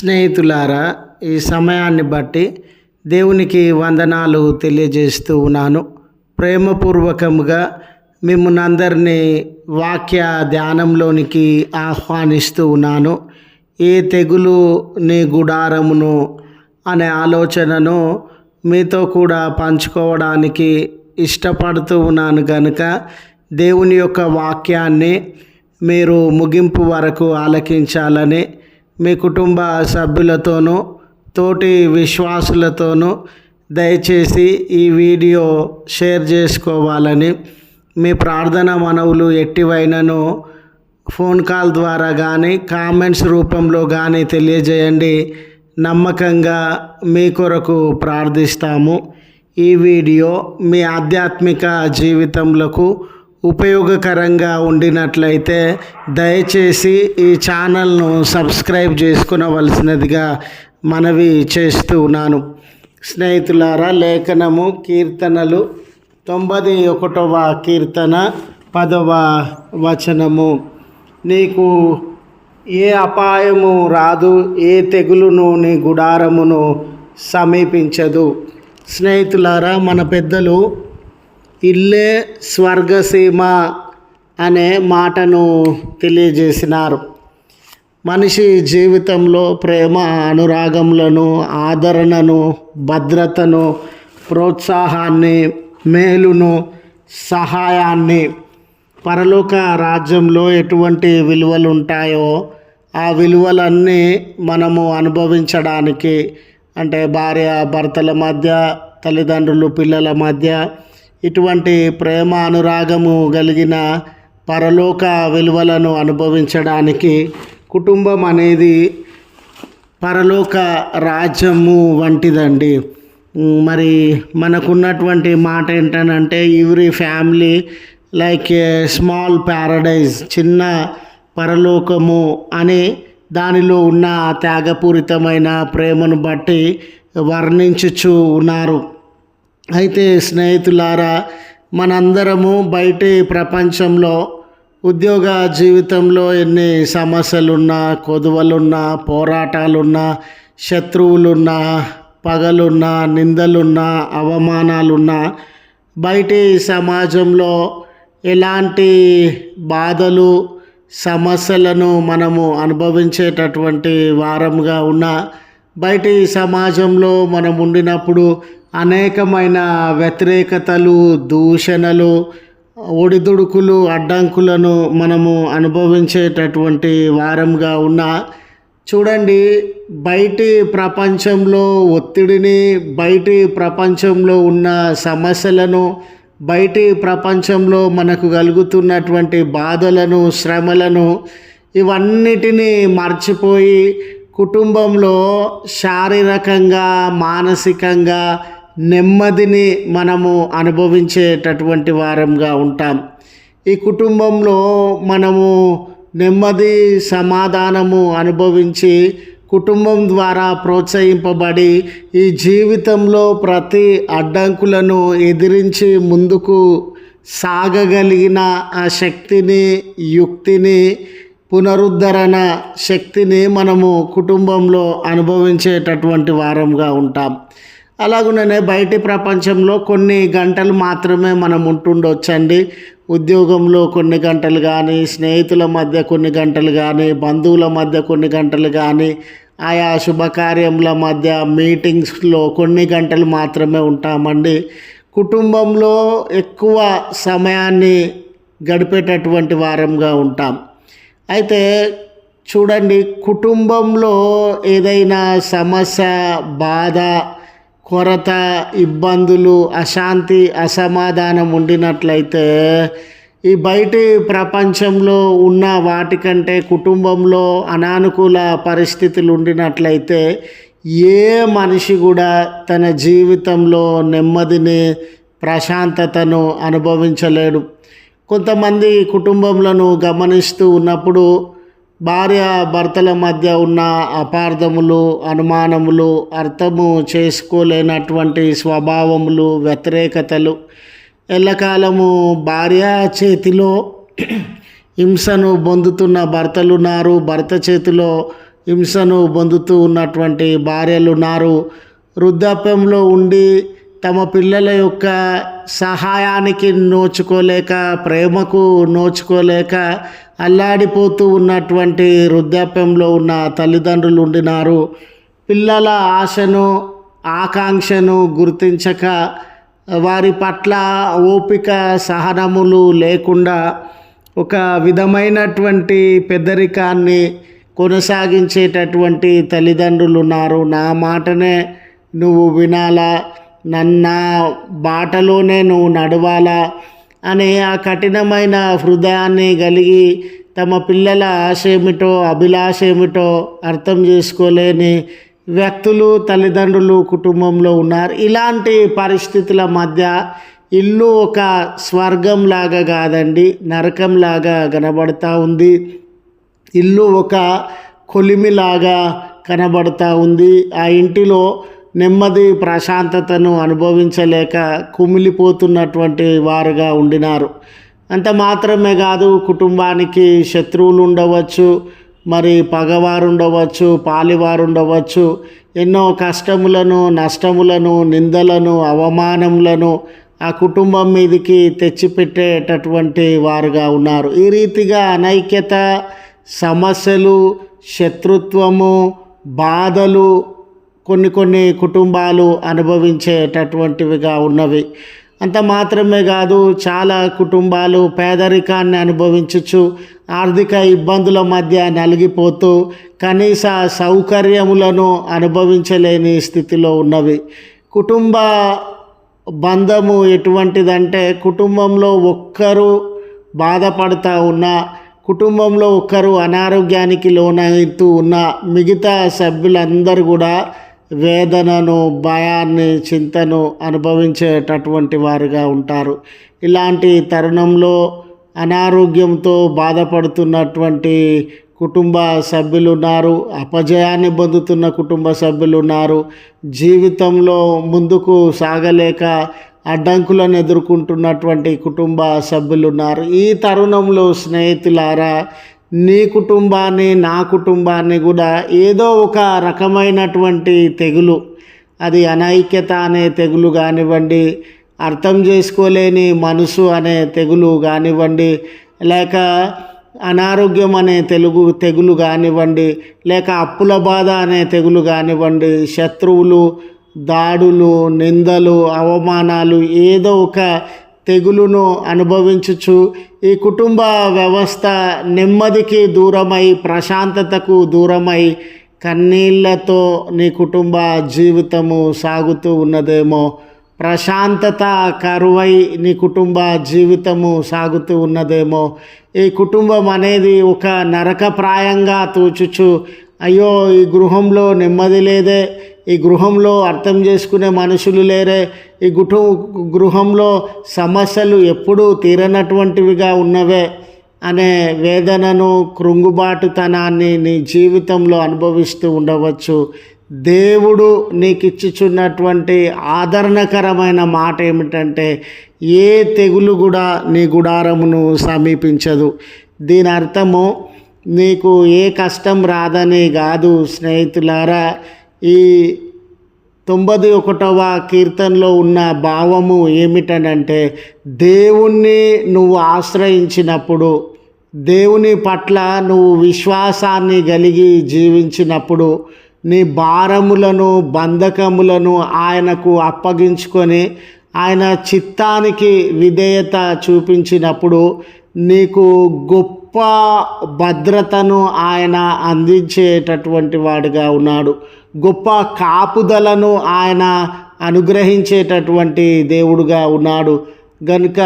స్నేహితులారా ఈ సమయాన్ని బట్టి దేవునికి వందనాలు తెలియజేస్తూ ఉన్నాను. ప్రేమపూర్వకముగా మిమ్మల్ని అందరినీ వాక్య ధ్యానంలోనికి ఆహ్వానిస్తూ ఉన్నాను. ఏ తెగులు నీ గుడారమును అనే ఆలోచనను మీతో కూడా పంచుకోవడానికి ఇష్టపడుతూ ఉన్నాను కనుక దేవుని యొక్క వాక్యాన్ని మీరు ముగింపు వరకు ఆలకించాలని మీ కుటుంబ సభ్యులతోనూ తోటి విశ్వాసులతోనూ దయచేసి ఈ వీడియో షేర్ చేసుకోవాలని మీ ప్రార్థన మనవులు ఎట్టివైనను ఫోన్ కాల్ ద్వారా కానీ కామెంట్స్ రూపంలో కానీ తెలియజేయండి. నమ్మకంగా మీ కొరకు ప్రార్థిస్తాము. ఈ వీడియో మీ ఆధ్యాత్మిక జీవితంలో ఉపయోగకరంగా ఉండినట్లయితే దయచేసి ఈ ఛానల్ను సబ్స్క్రైబ్ చేసుకునవలసినదిగా మనవి చేస్తూ ఉన్నాను. స్నేహితులారా లేఖనము కీర్తనలు తొంభై ఒకటవ కీర్తన పదవ వచనము. నీకు ఏ అపాయము రాదు ఏ తెగులును నీ గుడారమును సమీపించదు. స్నేహితులారా మన పెద్దలు ఇల్లే స్వర్గసీమ అనే మాటను తెలియజేసినారు. మనిషి జీవితంలో ప్రేమ అనురాగములను ఆదరణను భద్రతను ప్రోత్సాహాన్ని మేలును సహాయాన్ని పరలోక రాజ్యంలో ఎటువంటి విలువలు ఉంటాయో ఆ విలువలన్నీ మనము అనుభవించడానికి అంటే భార్య భర్తల మధ్య తల్లిదండ్రులు పిల్లల మధ్య ఇటువంటి ప్రేమ అనురాగము కలిగిన పరలోక విలువలను అనుభవించడానికి కుటుంబం అనేది పరలోక రాజ్యము వంటిదండి. మరి మనకున్నటువంటి మాట ఏంటనంటే every family like a small paradise చిన్న పరలోకము అని దానిలో ఉన్న త్యాగపూరితమైన ప్రేమను బట్టి వర్ణించుచు ఉన్నారు. అయితే స్నేహితులారా మనందరము బయటి ప్రపంచంలో ఉద్యోగ జీవితంలో ఎన్ని సమస్యలున్నా కొదువలున్నా పోరాటాలున్నా శత్రువులున్నా పగలున్నా నిందలున్నా అవమానాలున్నా బయటి సమాజంలో ఎలాంటి బాధలు సమస్యలను మనము అనుభవించేటటువంటి వారంగా ఉన్న బయటి సమాజంలో మనం ఉండినప్పుడు అనేకమైన వ్యతిరేకతలు దూషణలు ఒడిదుడుకులు అడ్డంకులను మనము అనుభవించేటటువంటి వారంగా ఉన్న చూడండి బయటి ప్రపంచంలో ఒత్తిడిని బయటి ప్రపంచంలో ఉన్న సమస్యలను బయటి ప్రపంచంలో మనకు కలుగుతున్నటువంటి బాధలను శ్రమలను ఇవన్నిటినీ మర్చిపోయి కుటుంబంలో శారీరకంగా మానసికంగా నెమ్మదిని మనము అనుభవించేటటువంటి వారంగా ఉంటాం. ఈ కుటుంబంలో మనము నెమ్మది సమాధానము అనుభవించి కుటుంబం ద్వారా ప్రోత్సహింపబడి ఈ జీవితంలో ప్రతి అడ్డంకులను ఎదిరించి ముందుకు సాగగలిగిన ఆ శక్తిని యుక్తిని పునరుద్ధరణ శక్తిని మనము కుటుంబంలో అనుభవించేటటువంటి వారంగా ఉంటాం. అలాగనే బయటి ప్రపంచంలో కొన్ని గంటలు మాత్రమే మనం ఉంటుండొచ్చండి. ఉద్యోగంలో కొన్ని గంటలు కానీ స్నేహితుల మధ్య కొన్ని గంటలు కానీ బంధువుల మధ్య కొన్ని గంటలు కానీ ఆయా శుభకార్యముల మధ్య మీటింగ్స్లో కొన్ని గంటలు మాత్రమే ఉంటామండి. కుటుంబంలో ఎక్కువ సమయాన్ని గడిపేటటువంటి వారంగా ఉంటాం. అయితే చూడండి కుటుంబంలో ఏదైనా సమస్య బాధ కొరత ఇబ్బందులు అశాంతి అసమాధానం ఉండినట్లయితే ఈ బయటి ప్రపంచంలో ఉన్న వాటికంటే కుటుంబంలో అనానుకూల పరిస్థితులు ఉండినట్లయితే ఏ మనిషి కూడా తన జీవితంలో నెమ్మదిని ప్రశాంతతను అనుభవించలేడు. కొంతమంది కుటుంబంలో గమనిస్తూ ఉన్నప్పుడు భార్య భర్తల మధ్య ఉన్న అపార్థములు అనుమానములు అర్థము చేసుకోలేనటువంటి స్వభావములు వ్యతిరేకతలు ఎల్లకాలము భార్య చేతిలో హింసను పొందుతున్న భర్తలున్నారు భర్త చేతిలో హింసను పొందుతూ ఉన్నటువంటి భార్యలు ఉన్నారు. వృద్ధాప్యంలో ఉండి తమ పిల్లల యొక్క సహాయానికి నోచుకోలేక ప్రేమకు నోచుకోలేక అల్లాడిపోతూ ఉన్నటువంటి వృద్ధాప్యంలో ఉన్న తల్లిదండ్రులు ఉండినారు. పిల్లల ఆశను ఆకాంక్షను గుర్తించక వారి పట్ల ఓపిక సహనములు లేకుండా ఒక విధమైనటువంటి పెద్దరికాన్ని కొనసాగించేటటువంటి తల్లిదండ్రులు ఉన్నారు. నా మాటనే నువ్వు వినాలా? నన్న బాటలోనే నువ్వు నడవాలా? అనే ఆ కఠినమైన హృదయాన్ని కలిగి తమ పిల్లల ఆశ ఏమిటో అభిలాష ఏమిటో అర్థం చేసుకోలేని వ్యక్తులు తల్లిదండ్రులు కుటుంబంలో ఉన్నారు. ఇలాంటి పరిస్థితుల మధ్య ఇల్లు ఒక స్వర్గంలాగా కాదండి నరకంలాగా కనబడతా ఉంది. ఇల్లు ఒక కొలిమిలాగా కనబడతా ఉంది. ఆ ఇంటిలో నెమ్మది ప్రశాంతతను అనుభవించలేక కుమిలిపోతున్నటువంటి వారుగా ఉండినారు. అంత మాత్రమే కాదు కుటుంబానికి శత్రువులు ఉండవచ్చు మరి పగవారు ఉండవచ్చు పాలివారు ఉండవచ్చు ఎన్నో కష్టములను నష్టములను నిందలను అవమానములను ఆ కుటుంబం మీదకి తెచ్చిపెట్టేటటువంటి వారుగా ఉన్నారు. ఈ రీతిగా అనైక్యత సమస్యలు శత్రుత్వము బాధలు కొన్ని కొన్ని కుటుంబాలు అనుభవించేటటువంటివిగా ఉన్నవి. అంత మాత్రమే కాదు చాలా కుటుంబాలు పేదరికాన్ని అనుభవించచ్చు ఆర్థిక ఇబ్బందుల మధ్య నలిగిపోతూ కనీస సౌకర్యములను అనుభవించలేని స్థితిలో ఉన్నవి. కుటుంబ బంధము ఎటువంటిదంటే కుటుంబంలో ఒక్కరు బాధపడుతూ ఉన్నా కుటుంబంలో ఒక్కరు అనారోగ్యానికి లోనవుతూ ఉన్న మిగతా సభ్యులందరూ కూడా వేదనను భయాన్ని చింతను అనుభవించేటటువంటి వారుగా ఉంటారు. ఇలాంటి తరుణంలో అనారోగ్యంతో బాధపడుతున్నటువంటి కుటుంబ సభ్యులు ఉన్నారు అపజయాన్ని పొందుతున్న కుటుంబ సభ్యులు ఉన్నారు జీవితంలో ముందుకు సాగలేక అడ్డంకులను ఎదుర్కొంటున్నటువంటి కుటుంబ సభ్యులు ఉన్నారు ఈ తరుణంలో స్నేహితులారా నీ కుటుంబాన్ని నా కుటుంబాన్ని కూడా ఏదో ఒక రకమైనటువంటి తెగులు. అది అనైక్యత అనే తెగులు కానివ్వండి అర్థం చేసుకోలేని మనసు అనే తెగులు కానివ్వండి లేక అనారోగ్యం అనే తెలుగు తెగులు కానివ్వండి లేక అప్పుల బాధ అనే తెగులు కానివ్వండి శత్రువులు దాడులు నిందలు అవమానాలు ఏదో ఒక తెగులును అనుభవించుచు ఈ కుటుంబ వ్యవస్థ నెమ్మదికి దూరమై ప్రశాంతతకు దూరమై కన్నీళ్ళతో నీ కుటుంబ జీవితము సాగుతూ ఉన్నదేమో. ప్రశాంతత కరువై నీ కుటుంబ జీవితము సాగుతూ ఉన్నదేమో. ఈ కుటుంబం అనేది ఒక నరకప్రాయంగా తూచుచు అయ్యో ఈ గృహంలో నెమ్మది లేదే ఈ గృహంలో అర్థం చేసుకునే మనుషులు లేరే. ఈ గుటు గృహంలో సమస్యలు ఎప్పుడూ తీరనటువంటివిగా ఉన్నవే అనే వేదనను కృంగుబాటుతనాన్ని నీ జీవితంలో అనుభవిస్తూ ఉండవచ్చు. దేవుడు నీకు ఇచ్చుచున్నటువంటి ఆదరణకరమైన మాట ఏమిటంటే ఏ తెగులు కూడా నీ గుడారమును సమీపించదు. దీని అర్థము నీకు ఏ కష్టం రాదని కాదు స్నేహితులారా. ఈ తొంభై ఒకటవ కీర్తనలో ఉన్న భావము ఏమిటనంటే దేవుణ్ణి నువ్వు ఆశ్రయించినప్పుడు దేవుని పట్ల నువ్వు విశ్వాసాన్ని కలిగి జీవించినప్పుడు నీ భారములను బంధకములను ఆయనకు అప్పగించుకొని ఆయన చిత్తానికి విధేయత చూపించినప్పుడు నీకు గొప్ప భద్రతను ఆయన అందించేటటువంటి వాడిగా ఉన్నాడు. గొప్ప కాపుదలను ఆయన అనుగ్రహించేటటువంటి దేవుడుగా ఉన్నాడు. గనుక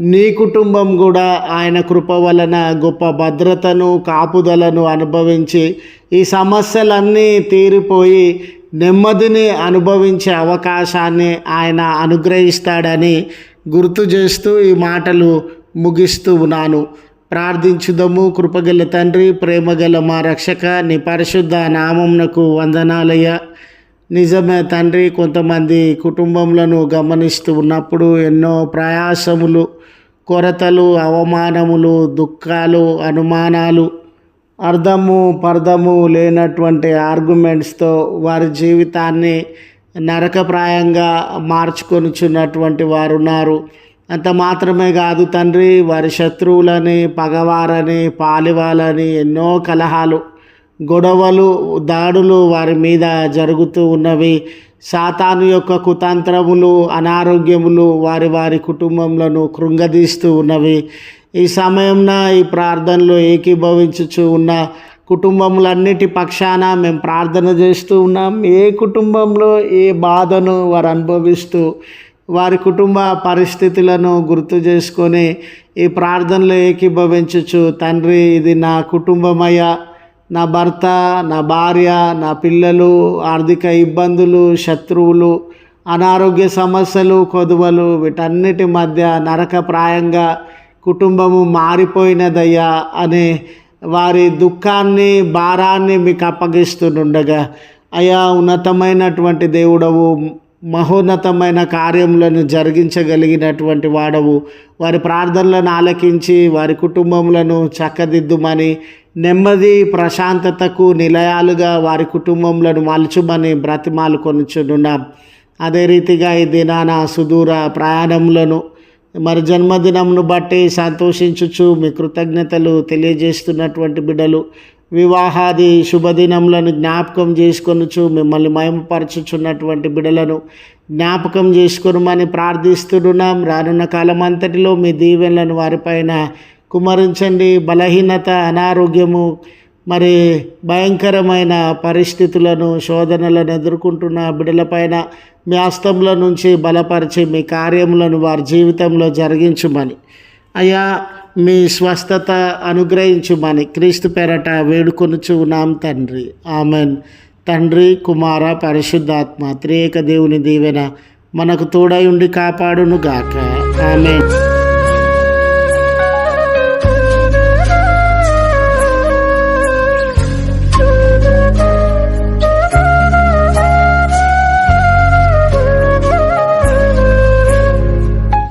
నీ కుటుంబం కూడా ఆయన కృప వలన గొప్ప భద్రతను కాపుదలను అనుభవించి ఈ సమస్యలన్నీ తీరిపోయి నెమ్మదిని అనుభవించే అవకాశాన్ని ఆయన అనుగ్రహిస్తాడని గుర్తు చేస్తూ ఈ మాటలు ముగిస్తూ ఉన్నాను. ప్రార్థించుదము. కృపగల తండ్రి ప్రేమగల మా రక్షక నీ పరిశుద్ధ నామంనకు వందనాలయ్య. నిజమే తండ్రి కొంతమంది కుటుంబంలను గమనిస్తూ ఉన్నప్పుడు ఎన్నో ప్రయాసములు కొరతలు అవమానములు దుఃఖాలు అనుమానాలు అర్థము పర్థము లేనటువంటి ఆర్గ్యుమెంట్స్తో వారి జీవితాన్ని నరకప్రాయంగా మార్చుకొనిచున్నటువంటి వారు ఉన్నారు అంత మాత్రమే కాదు తండ్రి వారి శత్రువులని పగవారని పాలివాలని ఎన్నో కలహాలు గొడవలు దాడులు వారి మీద జరుగుతూ ఉన్నవి. సాతాను యొక్క కుతంత్రములు అనారోగ్యములు వారి వారి కుటుంబంలో కృంగదీస్తూ ఉన్నవి. ఈ సమయంన ఈ ప్రార్థనలో ఏకీభవించుచు ఉన్న కుటుంబములన్నిటి పక్షాన మేము ప్రార్థన చేస్తూ ఉన్నాం. ఏ కుటుంబంలో ఏ బాధను వారు అనుభవిస్తూ వారి కుటుంబ పరిస్థితులను గుర్తు చేసుకొని ఈ ప్రార్థనలు ఏకీభవించచ్చు తండ్రి ఇది నా కుటుంబమయ్యా. నా భర్త నా భార్య నా పిల్లలు ఆర్థిక ఇబ్బందులు శత్రువులు అనారోగ్య సమస్యలు కొదువలు వీటన్నిటి మధ్య నరకప్రాయంగా కుటుంబము మారిపోయినదయ్యా అనే వారి దుఃఖాన్ని భారాన్ని మీకు అప్పగిస్తుండగా అయా ఉన్నతమైనటువంటి దేవుడవు. మహోన్నతమైన కార్యములను జరిగించగలిగినటువంటి వాడవు. వారి ప్రార్థనలను ఆలకించి వారి కుటుంబములను చక్కదిద్దుమని నెమ్మది ప్రశాంతతకు నిలయాలుగా వారి కుటుంబములను మలుచుమని బ్రతిమాలు కొనుచున్నాం అదే రీతిగా ఈ దినాన సుదూర ప్రయాణములను మరి జన్మదినంను బట్టి సంతోషించుచు మీ కృతజ్ఞతలు తెలియజేస్తున్నటువంటి బిడ్డలు వివాహాది శుభదినములను జ్ఞాపకం చేసుకొనుచు మిమ్మల్ని మయమపరచుచున్నటువంటి బిడలను జ్ఞాపకం చేసుకునమని ప్రార్థిస్తున్నాం. రానున్న కాలం అంతటిలో మీ దీవెనలను వారిపైన కుమరించండి. బలహీనత అనారోగ్యము మరి భయంకరమైన పరిస్థితులను శోధనలను ఎదుర్కొంటున్న బిడలపైన మీ హస్తంలో నుంచి బలపరిచి మీ కార్యములను వారి జీవితంలో జరిగించుమని. అయ్యా మీ స్వస్థత అనుగ్రహించుమని క్రీస్తు పేరట వేడుకొనుచు ఉన్నాం తండ్రి. ఆమెన్. తండ్రి కుమార పరిశుద్ధాత్మ త్రియేక దేవుని దీవెన మనకు తోడై ఉండి కాపాడును గాక ఆమెన్.